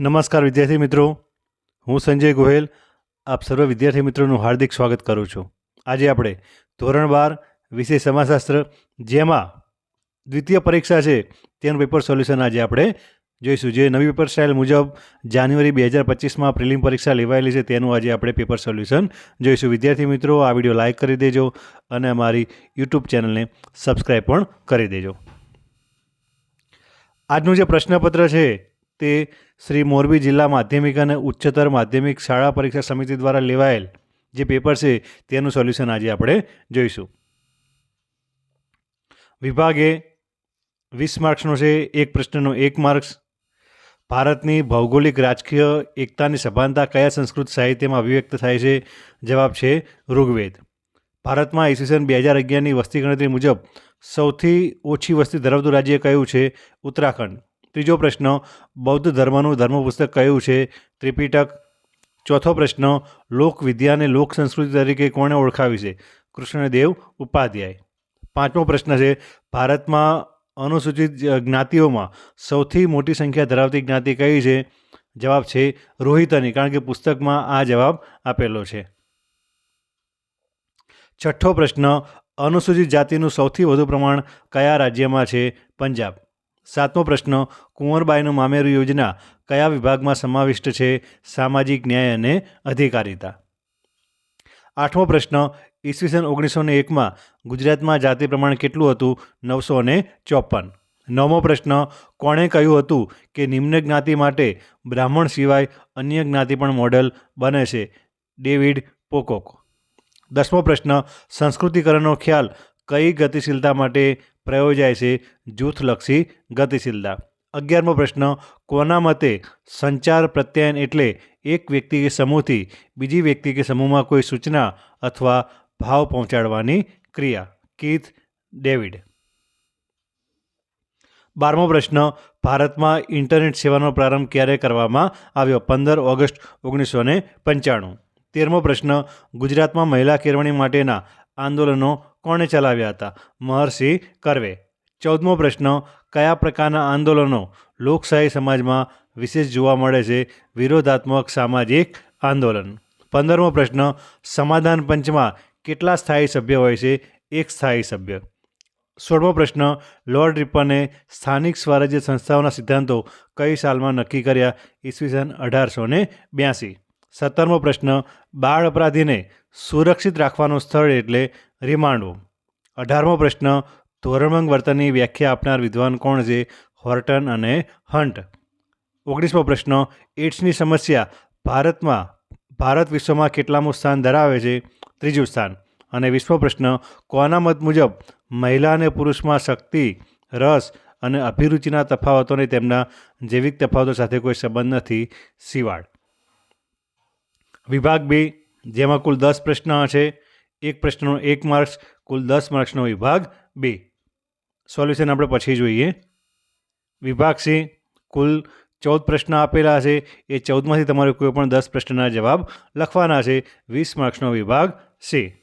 નમસ્કાર વિદ્યાર્થી મિત્રો. હું સંજય ગોહેલ. આપ સર્વ વિદ્યાર્થી મિત્રોનું હાર્દિક સ્વાગત કરું છું. આજે આપણે ધોરણ બાર વિષય સમાજશાસ્ત્ર, જેમાં દ્વિતીય પરીક્ષા છે, તેનું પેપર સોલ્યુશન આજે આપણે જોઈશું. જે નવી પેપર સ્ટાઇલ મુજબ જાન્યુઆરી બે હજાર પચીસમાં પ્રિલિમ પરીક્ષા લેવાયેલી છે, તેનું આજે આપણે પેપર સોલ્યુશન જોઈશું. વિદ્યાર્થી મિત્રો, આ વીડિયો લાઇક કરી દેજો અને અમારી યુટ્યુબ ચેનલને સબસ્ક્રાઈબ પણ કરી દેજો. આજનું જે પ્રશ્નપત્ર છે, તે શ્રી મોરબી જિલ્લા માધ્યમિક અને ઉચ્ચતર માધ્યમિક શાળા પરીક્ષા સમિતિ દ્વારા લેવાયેલ જે પેપર છે, તેનું સોલ્યુશન આજે આપણે જોઈશું. વિભાગે વીસ માર્ક્સનો છે, એક પ્રશ્નનો એક માર્ક્સ. ભારતની ભૌગોલિક રાજકીય એકતાની સભાનતા કયા સંસ્કૃત સાહિત્યમાં અભિવ્યક્ત થાય છે? જવાબ છે, ઋગ્વેદ. ભારતમાં ઈસવીસન બે હજાર અગિયારની વસ્તી ગણતરી મુજબ સૌથી ઓછી વસ્તી ધરાવતું રાજ્ય કયું છે? ઉત્તરાખંડ. ત્રીજો પ્રશ્ન, બૌદ્ધ ધર્મનું ધર્મપુસ્તક કયું છે? ત્રિપિટક. ચોથો પ્રશ્ન લોકવિદ્યાને લોક સંસ્કૃતિ તરીકે કોણે ઓળખાવી છે? કૃષ્ણદેવ ઉપાધ્યાય. પાંચમો પ્રશ્ન છે, ભારતમાં અનુસૂચિત જ્ઞાતિઓમાં સૌથી મોટી સંખ્યા ધરાવતી જ્ઞાતિ કઈ છે? જવાબ છે રોહિતની કારણ કે પુસ્તકમાં આ જવાબ આપેલો છે. છઠ્ઠો પ્રશ્ન, અનુસૂચિત જાતિનું સૌથી વધુ પ્રમાણ કયા રાજ્યમાં છે? પંજાબ. સાતમો પ્રશ્ન, કુંવરબાઈનું મામેરું યોજના કયા વિભાગમાં સમાવિષ્ટ છે? સામાજિક ન્યાય અને અધિકારિતા. આઠમો પ્રશ્ન, ઈસવીસન ઓગણીસો ને એકમાં ગુજરાતમાં જાતિ પ્રમાણ કેટલું હતું? નવસો ને ચોપન નવમો પ્રશ્ન, કોણે કહ્યું હતું કે નિમ્ન જ્ઞાતિ માટે બ્રાહ્મણ સિવાય અન્ય જ્ઞાતિ પણ મોડેલ બને છે? David Pocock. દસમો પ્રશ્ન, સંસ્કૃતિકરણનો ખ્યાલ કઈ ગતિશીલતા માટે પ્રયોજાય છે જૂથલક્ષી ગતિશીલતા. અગિયારમો પ્રશ્ન, કોના મતે સંચાર પ્રત્યયન એટલે એક વ્યક્તિ કે સમૂહથી બીજી વ્યક્તિ કે સમૂહમાં કોઈ સૂચના અથવા ભાવ પહોંચાડવાની ક્રિયા? Keith David. બારમો પ્રશ્ન, ભારતમાં ઇન્ટરનેટ સેવાનો પ્રારંભ ક્યારે કરવામાં આવ્યો? પંદર ઓગસ્ટ ઓગણીસો ને પંચાણું. તેરમો પ્રશ્ન, ગુજરાતમાં મહિલા કેળવણી માટેના આંદોલનો કોણે ચલાવ્યા હતા? મહર્ષિ કરવે. ચૌદમો પ્રશ્ન, કયા પ્રકારના આંદોલનો લોકશાહી સમાજમાં વિશેષ જોવા મળે છે? વિરોધાત્મક સામાજિક આંદોલન. પંદરમો પ્રશ્ન, સમાધાન પંચમાં કેટલા સ્થાયી સભ્ય હોય છે? એક સ્થાયી સભ્ય. સોળમો પ્રશ્ન, લોર્ડ રિપને સ્થાનિક સ્વરાજ્ય સંસ્થાઓના સિદ્ધાંતો કઈ સાલમાં નક્કી કર્યા? ઈસવીસન અઢારસો ને બ્યાસી. સત્તરમો પ્રશ્ન, બાળ અપરાધીને સુરક્ષિત રાખવાનું સ્થળ એટલે રિમાન્ડ. અઢારમો પ્રશ્ન ધોરણભંગ વર્તનની વ્યાખ્યા આપનાર વિદ્વાન કોણ છે? હોર્ટન અને હન્ટ ઓગણીસમો પ્રશ્ન એડ્સની સમસ્યા ભારતમાં, ભારત વિશ્વમાં કેટલામું સ્થાન ધરાવે છે? ત્રીજું સ્થાન. અને વિશ્વ પ્રશ્ન, કોના મત મુજબ મહિલા અને પુરુષમાં શક્તિ, રસ અને અભિરુચિના તફાવતોને તેમના જૈવિક તફાવતો સાથે કોઈ સંબંધ નથી? સિવાડ વિભાગ બે, જેમાં કુલ દસ પ્રશ્ન છે. એક પ્રશ્નનો એક માર્ક્સ, કુલ દસ માર્ક્સનો વિભાગ. બે, સોલ્યુશન આપણે પછી જોઈએ. વિભાગ સી, કુલ ચૌદ પ્રશ્ન આપેલા છે. એ ચૌદમાંથી તમારે કોઈ પણ દસ પ્રશ્નના જવાબ લખવાના છે. વીસ માર્ક્સનો વિભાગ છે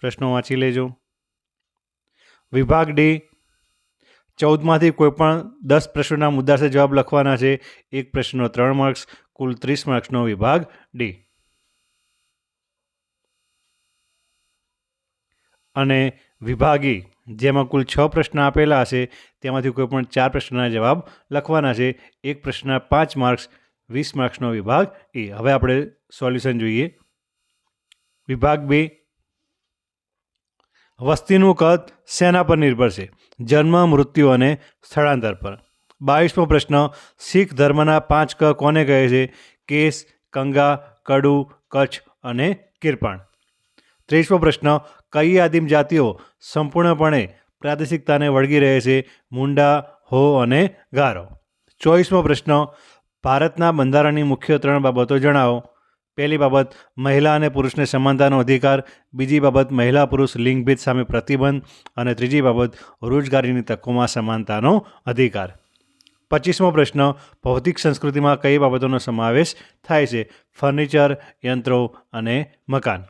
પ્રશ્નો વાંચી લેજો. વિભાગ ડી, ચૌદમાંથી કોઈપણ દસ પ્રશ્નોના સાથે જવાબ લખવાના છે. એક પ્રશ્નનો ત્રણ માર્ક્સ, કુલ ત્રીસ માર્ક્સનો વિભાગ ડી. અને વિભાગી, જેમાં કુલ છ પ્રશ્ન આપેલા હશે, તેમાંથી કોઈ પણ ચાર પ્રશ્નના જવાબ લખવાના છે. એક પ્રશ્નના પાંચ માર્ક્સ, વીસ માર્ક્સનો વિભાગ એ. હવે આપણે સોલ્યુશન જોઈએ. વિભાગ બે. વસ્તીનું કદ શેના પર નિર્ભર છે. જન્મ, મૃત્યુ અને સ્થળાંતર પર. બાવીસમો પ્રશ્ન, શીખ ધર્મના પાંચ ક કોને કહે છે? કેસ, કંગા, કડુ, કચ્છ અને કિરપાણ. ત્રીસમો પ્રશ્ન કઈ આદિમ જાતિઓ સંપૂર્ણપણે પ્રાદેશિકતાને વળગી રહે છે? મુંડા, હો અને ગારો. ચોવીસમો પ્રશ્ન. ભારતના બંધારણની મુખ્ય ત્રણ બાબતો જણાવો. પહેલી બાબત, મહિલા અને પુરુષને સમાનતાનો અધિકાર. બીજી બાબત, મહિલા પુરુષ લિંગભેદ સામે પ્રતિબંધ. અને ત્રીજી બાબત, રોજગારીની તકોમાં સમાનતાનો અધિકાર. પચીસમો પ્રશ્ન. ભૌતિક સંસ્કૃતિમાં કઈ બાબતોનો સમાવેશ થાય છે? ફર્નિચર, યંત્રો અને મકાન.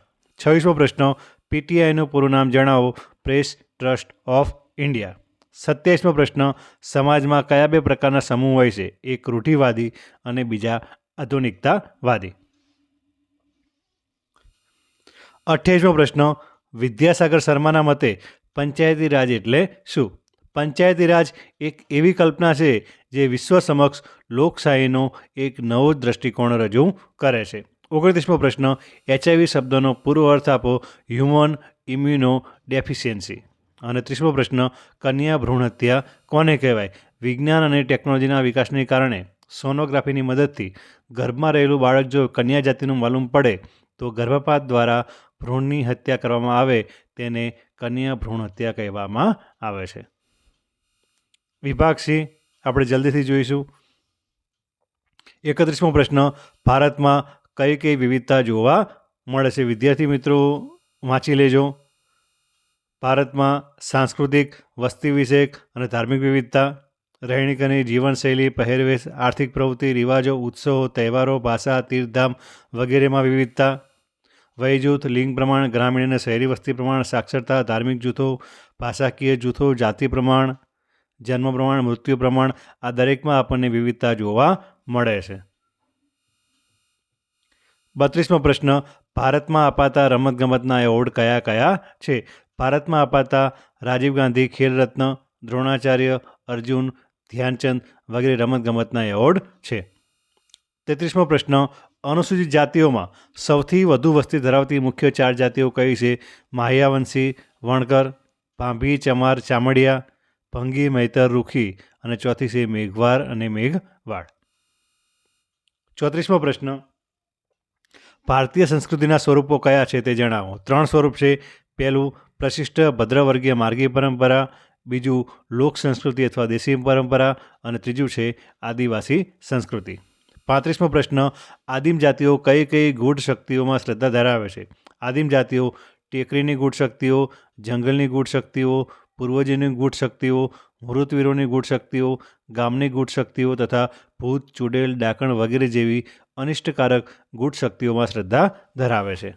છવ્વીસમો પ્રશ્ન. પીટીઆઈનું પૂરું નામ જણાવો. Press Trust of India. સત્યાવીસમો પ્રશ્ન, સમાજમાં કયા બે પ્રકારના સમૂહ હોય છે? એક રૂઢિવાદી અને બીજા આધુનિકતાવાદી. અઠ્યાવીસમો પ્રશ્ન, વિદ્યાસાગર શર્માના મતે પંચાયતી રાજ એટલે શું? પંચાયતી રાજ એક એવી કલ્પના છે જે વિશ્વ સમક્ષ લોકશાહીનો એક નવો દ્રષ્ટિકોણ રજૂ કરે છે. ઓગણત્રીસમો પ્રશ્ન એચઆઈવી શબ્દનો પૂર્વ અર્થ આપો હ્યુમન ઇમ્યુનો ડેફિશિયન્સી અને ત્રીસમો પ્રશ્ન, કન્યા ભ્રૂણ હત્યા કોને કહેવાય? વિજ્ઞાન અને ટેકનોલોજીના વિકાસને કારણે સોનોગ્રાફીની મદદથી ગર્ભમાં રહેલું બાળક જો કન્યા જાતિનું માલુમ પડે, તો ગર્ભપાત દ્વારા ભ્રૂણની હત્યા કરવામાં આવે, તેને કન્યા ભ્રૂણ હત્યા કહેવામાં આવે છે. વિભાગ સી, આપણે જલ્દીથી જોઈશું. એકત્રીસમો પ્રશ્ન, ભારતમાં કઈ કઈ વિવિધતા જોવા મળે છે? વિદ્યાર્થી મિત્રો, વાંચી લેજો. ભારતમાં સાંસ્કૃતિક, વસ્તી વિષયક અને ધાર્મિક વિવિધતા રહેણીક અને જીવનશૈલી, પહેરવેશ, આર્થિક પ્રવૃત્તિ, રિવાજો, ઉત્સવો, તહેવારો, ભાષા, તીર્થધામ વગેરેમાં વિવિધતા. વયજૂથ, લિંગ પ્રમાણ, ગ્રામીણ અને શહેરી વસ્તી પ્રમાણ, સાક્ષરતા, ધાર્મિક જૂથો, ભાષાકીય જૂથો, જાતિ પ્રમાણ, જન્મ પ્રમાણ, મૃત્યુ પ્રમાણ આ દરેકમાં આપણને વિવિધતા જોવા મળે છે. બત્રીસમો પ્રશ્ન, ભારતમાં અપાતા રમતગમતના એવોર્ડ કયા કયા છે? ભારતમાં અપાતા રાજીવ ગાંધી ખેલ રત્ન દ્રોણાચાર્ય, અર્જુન, ધ્યાનચંદ વગેરે રમતગમતના એવોર્ડ છે. તેત્રીસમો પ્રશ્ન, અનુસૂચિત જાતિઓમાં સૌથી વધુ વસ્તી ધરાવતી મુખ્ય ચાર જાતિઓ કઈ છે? માહિયાવંશી, વણકર ભાંભી ચમાર, ચામડિયા, ભંગી, મૈતર, રૂખી અને ચોથી છે મેઘવાર અને મેઘવાળ. ચોત્રીસમો પ્રશ્ન ભારતીય સંસ્કૃતિના સ્વરૂપો કયા છે તે જણાવો. ત્રણ સ્વરૂપ છે. પહેલું, પ્રશિષ્ટ ભદ્રવર્ગીય માર્ગી પરંપરા. બીજું, લોક સંસ્કૃતિ અથવા દેશી પરંપરા. અને ત્રીજું છે, આદિવાસી સંસ્કૃતિ. પાંત્રીસમો પ્રશ્ન, આદિમ જાતિઓ કઈ કઈ ગૂઢ શક્તિઓમાં શ્રદ્ધા ધરાવે છે? આદિમ જાતિઓ, ટેકરીની ગૂઢ શક્તિઓ, જંગલની ગૂઢ શક્તિઓ, પૂર્વજોની ગૂઢ શક્તિઓ, મૃતવીરોની ગૂઢ શક્તિઓ, ગામની ગૂઢ શક્તિઓ તથા ભૂત, ચુડેલ, ડાકણ વગેરે જેવી અનિષ્ટકારક ગૂઢ શક્તિઓમાં શ્રદ્ધા ધરાવે છે.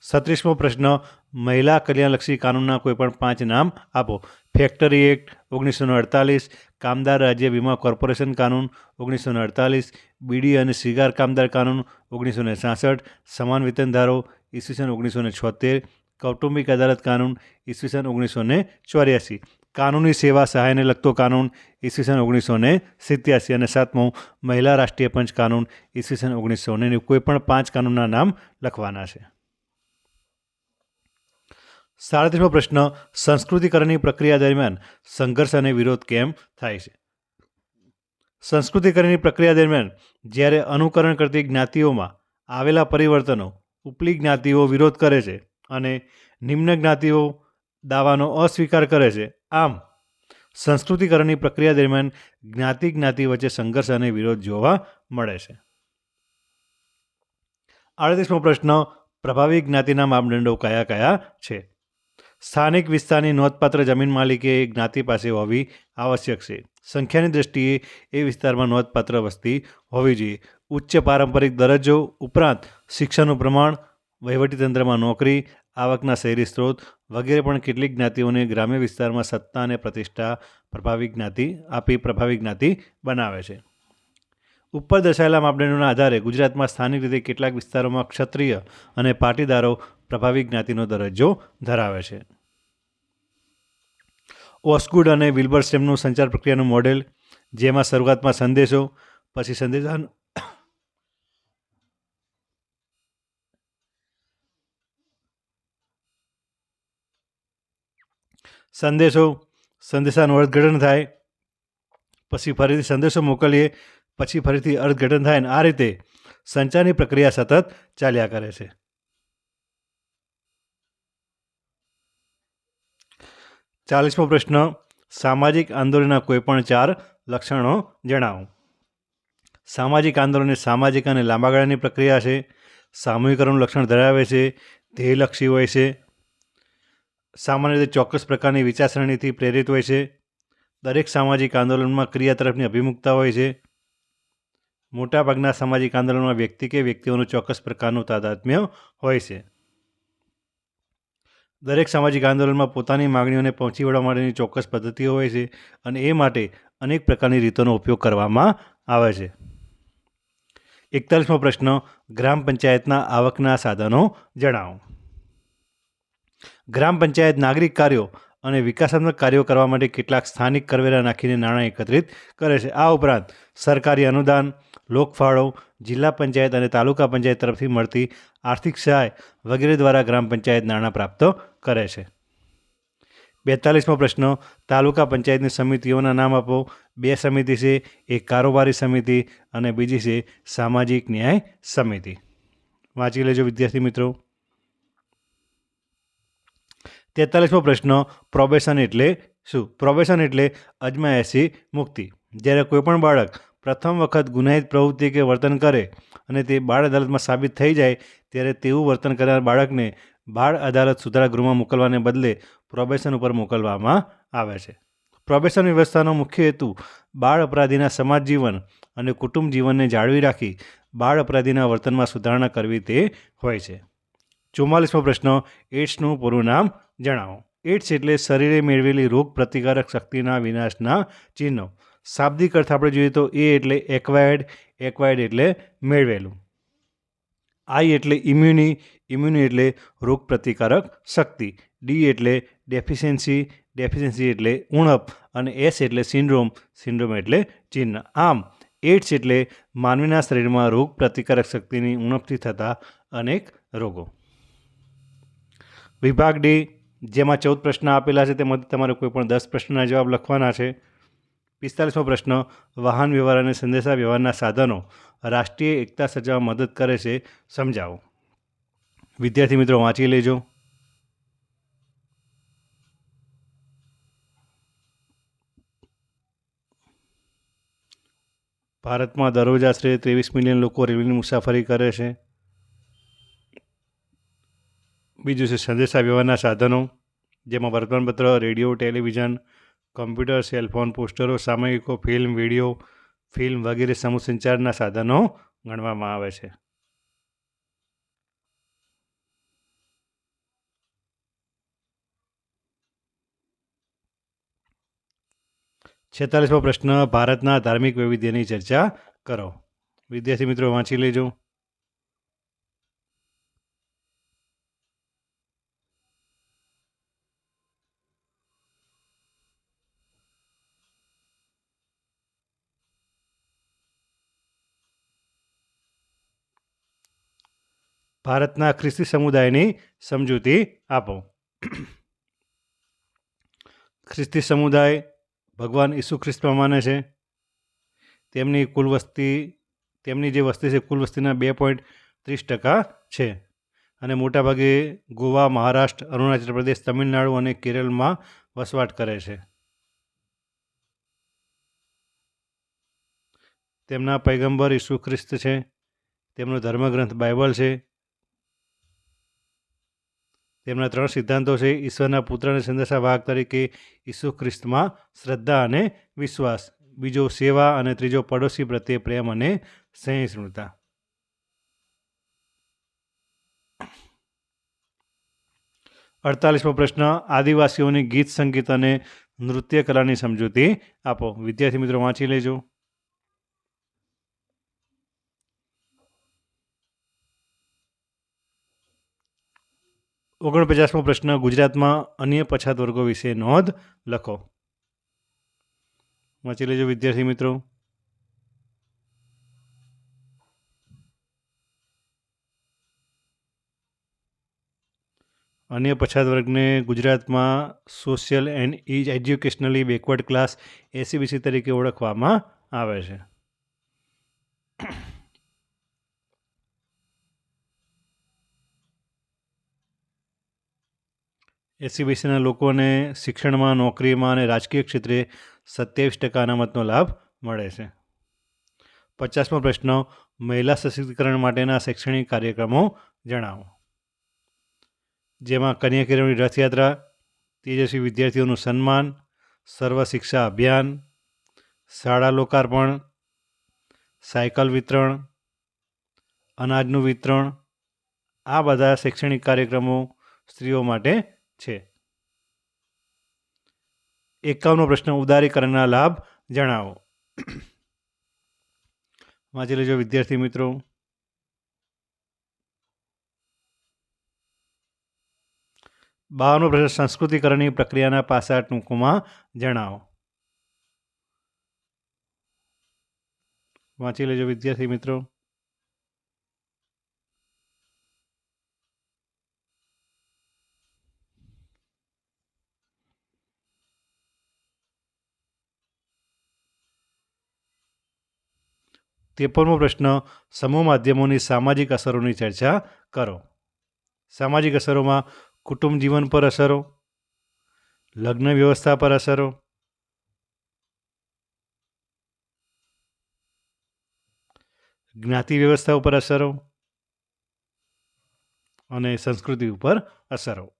સત્રીસમો પ્રશ્ન, મહિલા કલ્યાણલક્ષી કાનૂનના કોઈપણ પાંચ નામ આપો. ફેક્ટરી એક્ટ ઓગણીસો અડતાલીસ, કામદાર રાજ્ય વીમા કોર્પોરેશન કાનૂન ઓગણીસો અડતાલીસ, બીડી અને સિગાર કામદાર કાનૂન ઓગણીસો ને છાસઠ સમાન વેતન ધારો ઈસવીસન ઓગણીસો ને છોતેર કૌટુંબિક અદાલત કાનૂન, ઈસવીસન ઓગણીસો ને ચોર્યાસી. કાનૂની સેવા સહાયને લગતો કાનૂન ઈસવીસન ઓગણીસો ને સિત્યાસી અને સાતમું મહિલા રાષ્ટ્રીય પંચ કાનૂન ઈસવીસન ઓગણીસો ને કોઈપણ પાંચ કાનૂનના નામ લખવાના છે. સાડત્રીસમો પ્રશ્ન, સંસ્કૃતિકરણની પ્રક્રિયા દરમિયાન સંઘર્ષ અને વિરોધ કેમ થાય છે? સંસ્કૃતિકરણની પ્રક્રિયા દરમિયાન જ્યારે અનુકરણ કરતી જ્ઞાતિઓમાં આવેલા પરિવર્તનો ઉપલી જ્ઞાતિઓ વિરોધ કરે છે અને નિમ્ન જ્ઞાતિઓ દાવાનો અસ્વીકાર કરે છે આમ, સંસ્કૃતિકરણની પ્રક્રિયા દરમિયાન જ્ઞાતિ જ્ઞાતિ વચ્ચે સંઘર્ષ અને વિરોધ જોવા મળે છે. આડત્રીસમો પ્રશ્ન, પ્રભાવી જ્ઞાતિના માપદંડો કયા કયા છે? સ્થાનિક વિસ્તારની નોંધપાત્ર જમીન માલિકે જ્ઞાતિ પાસે હોવી આવશ્યક છે. સંખ્યાની દ્રષ્ટિએ એ વિસ્તારમાં નોંધપાત્ર વસ્તી હોવી જોઈએ. ઉચ્ચ પારંપરિક દરજ્જો ઉપરાંત શિક્ષણનું પ્રમાણ, વહીવટીતંત્રમાં નોકરી, આવકના શહેરી સ્ત્રોત વગેરે પણ કેટલીક જ્ઞાતિઓને ગ્રામ્ય વિસ્તારમાં સત્તા અને પ્રતિષ્ઠા પ્રભાવી જ્ઞાતિ આપી પ્રભાવી જ્ઞાતિ બનાવે છે. ઉપર દર્શાવેલા માપદંડોના આધારે ગુજરાતમાં સ્થાનિક રીતે કેટલાક વિસ્તારોમાં ક્ષત્રિય અને પાટીદારો પ્રભાવી જ્ઞાતિનો દરજ્જો ધરાવે છે. ઓસ્કુડ અને વિલ્બર સ્ટેમનું સંચાર પ્રક્રિયાનું મોડેલ, જેમાં શરૂઆતમાં સંદેશો, પછી સંદેશા સંદેશો, સંદેશાનું અર્થઘટન થાય, પછી ફરીથી સંદેશો મોકલીએ, પછી ફરીથી અર્થઘટન થાય ને આ રીતે સંચારની પ્રક્રિયા સતત ચાલ્યા કરે છે. ચાલીસમો પ્રશ્ન, સામાજિક આંદોલનના કોઈપણ ચાર લક્ષણો જણાવો. સામાજિક આંદોલન એ સામાજિક અને લાંબા ગાળાની પ્રક્રિયા છે. સામૂહિકરણનું લક્ષણ ધરાવે છે, ધ્યેયલક્ષી હોય છે સામાન્ય રીતે ચોક્કસ પ્રકારની વિચારસરણીથી પ્રેરિત હોય છે. દરેક સામાજિક આંદોલનમાં ક્રિયા તરફની અભિમુખતા હોય છે. મોટાભાગના સામાજિક આંદોલનમાં વ્યક્તિ કે વ્યક્તિઓનું ચોક્કસ પ્રકારનું તાદાત્મ્ય હોય છે. દરેક સામાજિક આંદોલનમાં પોતાની માગણીઓને પહોંચી વળવા માટેની ચોક્કસ પદ્ધતિઓ હોય છે અને એ માટે અનેક પ્રકારની રીતોનો ઉપયોગ કરવામાં આવે છે. એકતાલીસમો પ્રશ્ન, ગ્રામ પંચાયતના આવકના સાધનો જણાવો. ગ્રામ પંચાયત નાગરિક કાર્યો અને વિકાસાત્મક કાર્યો કરવા માટે કેટલાક સ્થાનિક કરવેરા નાખીને નાણાં એકત્રિત કરે છે. આ ઉપરાંત સરકારી અનુદાન, લોકફાળો, જિલ્લા પંચાયત અને તાલુકા પંચાયત તરફથી મળતી આર્થિક સહાય વગેરે દ્વારા ગ્રામ પંચાયત નાણાં પ્રાપ્ત કરે છે. બેતાલીસમો પ્રશ્ન, તાલુકા પંચાયતની સમિતિઓના નામ આપો. બે સમિતિ છે, એક કારોબારી સમિતિ અને બીજી છે સામાજિક ન્યાય સમિતિ. વાંચી લેજો વિદ્યાર્થી મિત્રો. તેતાલીસમો પ્રશ્ન પ્રોબેશન એટલે શું? પ્રોબેશન એટલે અજમાયશી મુક્તિ. જ્યારે કોઈપણ બાળક પ્રથમ વખત ગુનાહિત પ્રવૃત્તિ કે વર્તન કરે અને તે બાળ અદાલતમાં સાબિત થઈ જાય, ત્યારે તેવું વર્તન કરનાર બાળકને બાળ અદાલત સુધારા ગૃહમાં મોકલવાને બદલે પ્રોબેશન ઉપર મોકલવામાં આવે છે. પ્રોબેશન વ્યવસ્થાનો મુખ્ય હેતુ બાળ અપરાધીના સમાજ જીવન અને કુટુંબ જીવનને જાળવી રાખી બાળ અપરાધીના વર્તનમાં સુધારણા કરવી તે હોય છે. ચુમ્માલીસમો પ્રશ્ન, એડ્સનું પૂરું નામ જણાવો. એડ્સ એટલે શરીરે મેળવેલી રોગ પ્રતિકારક શક્તિના વિનાશના ચિહ્નો. શાબ્દિક અર્થ આપણે જોઈએ તો એ એટલે એક્વાયર્ડ એક્વાયર્ડ એટલે મેળવેલું. આઈ એટલે ઇમ્યુની ઇમ્યુની એટલે રોગ પ્રતિકારક શક્તિ. ડી એટલે ડેફિશિયન્સી ડેફિશિયન્સી એટલે ઉણપ અને એસ એટલે સિન્ડ્રોમ સિન્ડ્રોમ એટલે ચિહ્ન. આમ એડ્સ એટલે માનવીના શરીરમાં રોગ પ્રતિકારક શક્તિની ઉણપથી થતા અનેક રોગો. વિભાગ ડી જેમાં ચૌદ પ્રશ્ન આપેલા છે, તેમાંથી તમારે કોઈ પણ દસ પ્રશ્નના જવાબ લખવાના છે. પિસ્તાલીસમો પ્રશ્ન, વાહન વ્યવહાર અને સંદેશા વ્યવહારના સાધનો રાષ્ટ્રીય એકતા સર્જવામાં મદદ કરે છે, સમજાવો. વિદ્યાર્થી મિત્રો, વાંચી લેજો. ભારતમાં દરરોજ આશરે ત્રેવીસ મિલિયન લોકો રેલવેની મુસાફરી કરે છે. બીજું છે સંદેશા વ્યવહારના સાધનો, જેમાં વર્તમાનપત્ર, રેડિયો, ટેલિવિઝન, કમ્પ્યુટર, સેલફોન, પોસ્ટરો, સામયિકો, ફિલ્મ, વીડિયો, ફિલ્મ વગેરે સમૂહ સંચારના સાધનો ગણવામાં આવે છે. છેતાલીસમો પ્રશ્ન, ભારતના ધાર્મિક વૈવિધ્યની ચર્ચા કરો. વિદ્યાર્થી મિત્રો, વાંચી લેજો. ભારતના ખ્રિસ્તી સમુદાયની સમજૂતી આપો. ખ્રિસ્તી સમુદાય ભગવાન ઈસુ ખ્રિસ્તમાં માને છે. તેમની કુલ વસ્તી, તેમની જે વસ્તી છે, કુલ વસ્તીના બે પોઈન્ટ ત્રીસ ટકા છે. અને મોટાભાગે ગોવા, મહારાષ્ટ્ર, અરુણાચલ પ્રદેશ, તમિલનાડુ અને કેરળમાં વસવાટ કરે છે. તેમના પૈગંબર ઈસુ ખ્રિસ્ત છે. તેમનો ધર્મગ્રંથ બાઇબલ છે. તેમના ત્રણ સિદ્ધાંતો છે, ઈશ્વરના પુત્રને સંદેશાવાહક તરીકે ઈસુ ખ્રિસ્તમાં શ્રદ્ધા અને વિશ્વાસ, બીજો સેવા અને ત્રીજો પડોશી પ્રત્યે પ્રેમ અને સહિષ્ણુતા. અડતાલીસમો પ્રશ્ન, આદિવાસીઓની ગીત સંગીત અને નૃત્ય કલાની સમજૂતી આપો. વિદ્યાર્થી મિત્રો, વાંચી લેજો. ઓગણપચાસમો પ્રશ્ન, ગુજરાતમાં અન્ય પછાત વર્ગો વિશે નોંધ લખો. વાંચી લેજો, વિદ્યાર્થી મિત્રો. અન્ય પછાત વર્ગને ગુજરાતમાં સોશિયલ એન્ડ ઇજ એજ્યુકેશનલી બેકવર્ડ ક્લાસ એસીબીસી તરીકે ઓળખવામાં આવે છે. એસીબીસીના લોકોને શિક્ષણમાં, નોકરીમાં અને રાજકીય ક્ષેત્રે સત્યાવીસ ટકા અનામતનો લાભ મળે છે. પચાસમો પ્રશ્ન, મહિલા સશક્તિકરણ માટેના શૈક્ષણિક કાર્યક્રમો જણાવો. જેમાં કન્યા કેળવણી રથયાત્રા, તેજસ્વી વિદ્યાર્થીઓનું સન્માન, સર્વ શિક્ષા અભિયાન, શાળા લોકાર્પણ, સાયકલ વિતરણ, અનાજનું વિતરણ, આ બધા શૈક્ષણિક કાર્યક્રમો સ્ત્રીઓ માટે છે. એકાવનો પ્રશ્ન ઉદારીકરણના લાભ જણાવો. વાંચી લેજો વિદ્યાર્થી મિત્રો. બાવનો પ્રશ્ન, સંસ્કૃતિકરણની પ્રક્રિયાના પાસા ટૂંકમાં જણાવો. વાંચી લેજો વિદ્યાર્થી મિત્રો. ત્રેપનમો પ્રશ્ન, સમૂહ માધ્યમોની સામાજિક અસરોની ચર્ચા કરો. સામાજિક અસરોમાં કુટુંબ જીવન પર અસરો, લગ્ન વ્યવસ્થા પર અસરો, જ્ઞાતિ વ્યવસ્થા ઉપર અસરો અને સંસ્કૃતિ ઉપર અસરો.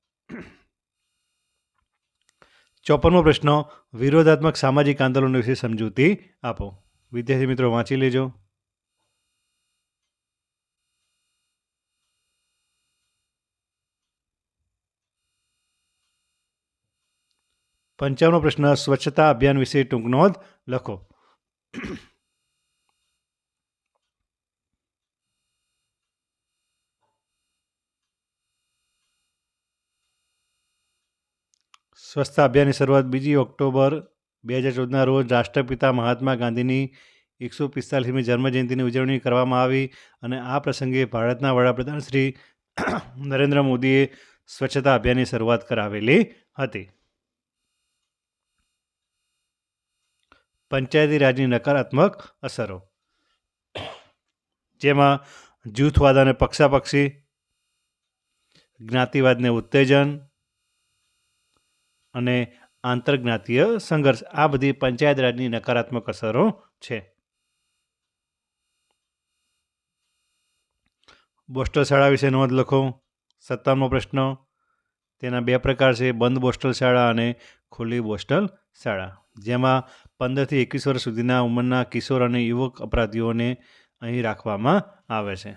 ચોપનમો પ્રશ્ન, વિરોધાત્મક સામાજિક આંદોલનો વિશે સમજૂતી આપો. વિદ્યાર્થી મિત્રો, વાંચી લેજો. પંચાવનો પ્રશ્ન, સ્વચ્છતા અભિયાન વિશે ટૂંક નોંધ લખો. સ્વચ્છતા અભિયાનની શરૂઆત બીજી ઓક્ટોબર બે હજાર ચૌદના રોજ રાષ્ટ્રપિતા મહાત્મા ગાંધીની એકસો પિસ્તાલીસમી જન્મજયંતિની ઉજવણી કરવામાં આવી અને આ પ્રસંગે ભારતના વડાપ્રધાન શ્રી નરેન્દ્ર મોદીએ સ્વચ્છતા અભિયાનની શરૂઆત કરાવેલી હતી. પંચાયતી રાજની નકારાત્મક અસરો. જેમાં જૂથવાદ અને પક્ષાપક્ષી જ્ઞાતિવાદને ઉત્તેજન અને આંતરજ્ઞાતીય સંઘર્ષ. આ બધી પંચાયત રાજની નકારાત્મક અસરો છે. બોસ્ટલ શાળા વિશે નોંધ લખો. સત્તાવનમો પ્રશ્ન. તેના બે પ્રકાર છે. બંધ બોસ્ટલ શાળા અને ખુલ્લી બોસ્ટલ શાળા. જેમાં પંદરથી એકવીસ વર્ષ સુધીના ઉંમરના કિશોર અને યુવક અપરાધીઓને અહીં રાખવામાં આવે છે.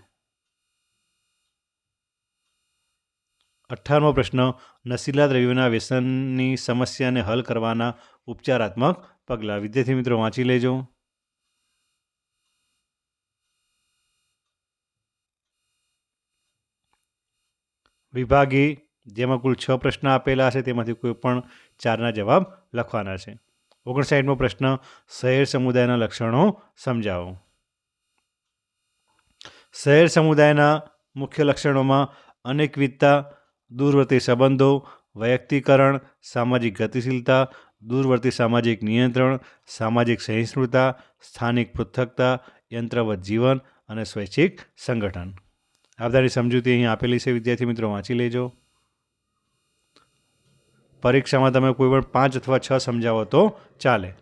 અઠ્ઠારમો પ્રશ્ન નશીલા દ્રવ્યોના વ્યસનની સમસ્યાને હલ કરવાના ઉપચારાત્મક પગલાં વિદ્યાર્થી મિત્રો વાંચી લેજો. વિભાગી જેમાં કુલ છ પ્રશ્ન આપેલા છે તેમાંથી કોઈ પણ ચારના જવાબ લખવાના છે. ઓગણસાઠમો પ્રશ્ન, શહેર સમુદાયના લક્ષણો સમજાવો. શહેર સમુદાયના મુખ્ય લક્ષણોમાં અનેકવિધતા, દૂરવર્તી સંબંધો, વૈયક્તિકરણ, સામાજિક ગતિશીલતા, દૂરવર્તી સામાજિક નિયંત્રણ, સામાજિક સહિષ્ણુતા, સ્થાનિક પૃથકતા, યંત્રવત જીવન અને સ્વૈચ્છિક સંગઠન. આ બધાની સમજૂતી અહીં આપેલી છે. વિદ્યાર્થી મિત્રો, વાંચી લેજો. પરીક્ષામાં તમે કોઈ પણ પાંચ અથવા છ સમજાવો તો ચાલે.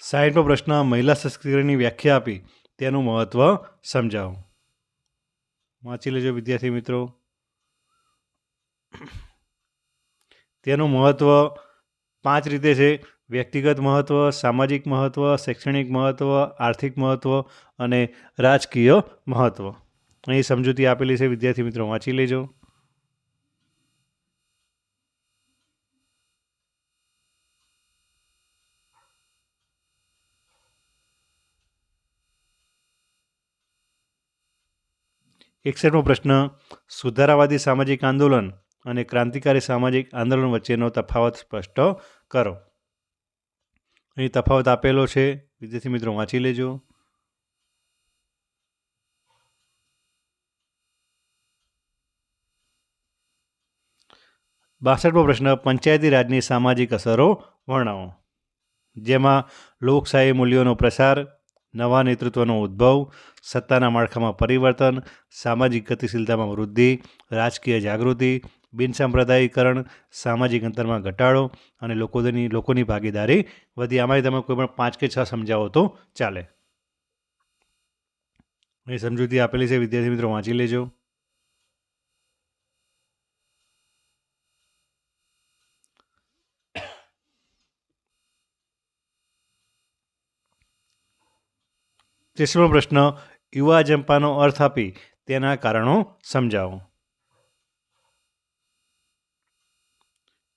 સાઈડમાં પ્રશ્ન, મહિલા સશક્તિકરણની વ્યાખ્યા આપી. તેનું મહત્વ સમજાવો. વાંચી લેજો, વિદ્યાર્થી મિત્રો. તેનું મહત્વ પાંચ રીતે છે. વ્યક્તિગત મહત્વ, સામાજિક મહત્વ, શૈક્ષણિક મહત્વ, આર્થિક મહત્વ અને રાજકીય મહત્વ. અહીં સમજૂતી આપેલી છે. વિદ્યાર્થી મિત્રો, વાંચી લેજો. એકસઠમો પ્રશ્ન, સુધારાવાદી સામાજિક આંદોલન અને ક્રાંતિકારી સામાજિક આંદોલન વચ્ચેનો તફાવત સ્પષ્ટ કરો. અહીં તફાવત આપેલો છે. વિદ્યાર્થી મિત્રો, વાંચી લેજો. બાસઠમો પ્રશ્ન, પંચાયતી રાજની સામાજિક અસરો વર્ણવો. જેમાં લોકશાહી મૂલ્યોનો પ્રસાર, નવા નેતૃત્વનો ઉદ્ભવ, સત્તાના માળખામાં પરિવર્તન, સામાજિક ગતિશીલતામાં વૃદ્ધિ, રાજકીય જાગૃતિ બિનસાંપ્રદાયિકરણ, સામાજિક અંતરમાં ઘટાડો અને લોકોની લોકોની ભાગીદારી. વધી, આમાંથી તમે કોઈ પણ પાંચ કે છ સમજાવો તો ચાલે. એ સમજૂતી આપેલી છે, વિદ્યાર્થી મિત્રો, વાંચી લેજો. ત્રીસમો પ્રશ્ન, યુવા જંપાનો અર્થ આપી તેના કારણો સમજાવો.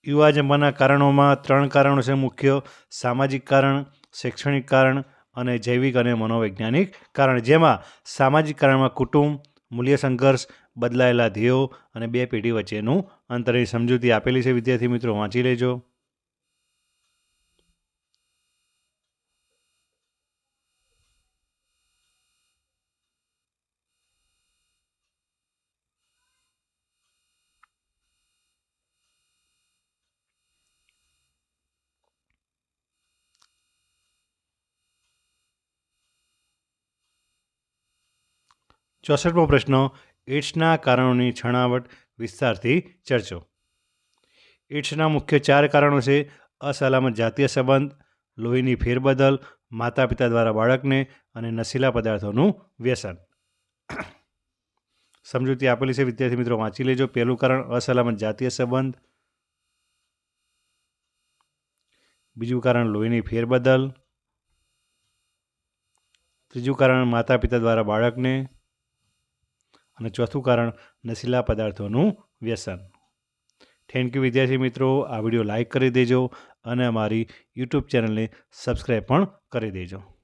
યુવા જંપાના કારણોમાં ત્રણ કારણો છે મુખ્ય. સામાજિક કારણ, શૈક્ષણિક કારણ અને જૈવિક અને મનોવૈજ્ઞાનિક કારણ. જેમાં સામાજિક કારણમાં કુટુંબ, મૂલ્ય સંઘર્ષ, બદલાયેલા ધ્યેયો અને બે પેઢી વચ્ચેનું અંતરની સમજૂતી આપેલી છે. વિદ્યાર્થી મિત્રો, વાંચી લેજો. ચોસઠમો પ્રશ્ન એડ્સના કારણોની છણાવટ વિસ્તારથી ચર્ચો. એડ્સના મુખ્ય ચાર કારણો છે, અસલામત જાતીય સંબંધ, લોહીની ફેરબદલ માતા પિતા દ્વારા બાળકને અને નશીલા પદાર્થોનું વ્યસન. સમજૂતી આપેલી છે, વિદ્યાર્થી મિત્રો, વાંચી લેજો. પહેલું કારણ, અસલામત જાતીય સંબંધ. બીજું કારણ, લોહીની ફેરબદલ. ત્રીજું કારણ માતા પિતા દ્વારા બાળકને અને ચોથું કારણ, નશીલા પદાર્થોનું વ્યસન. થેન્ક યુ વિદ્યાર્થી મિત્રો. આ વીડિયો લાઈક કરી દેજો અને અમારી યુટ્યુબ ચેનલને સબસ્ક્રાઈબ પણ કરી દેજો.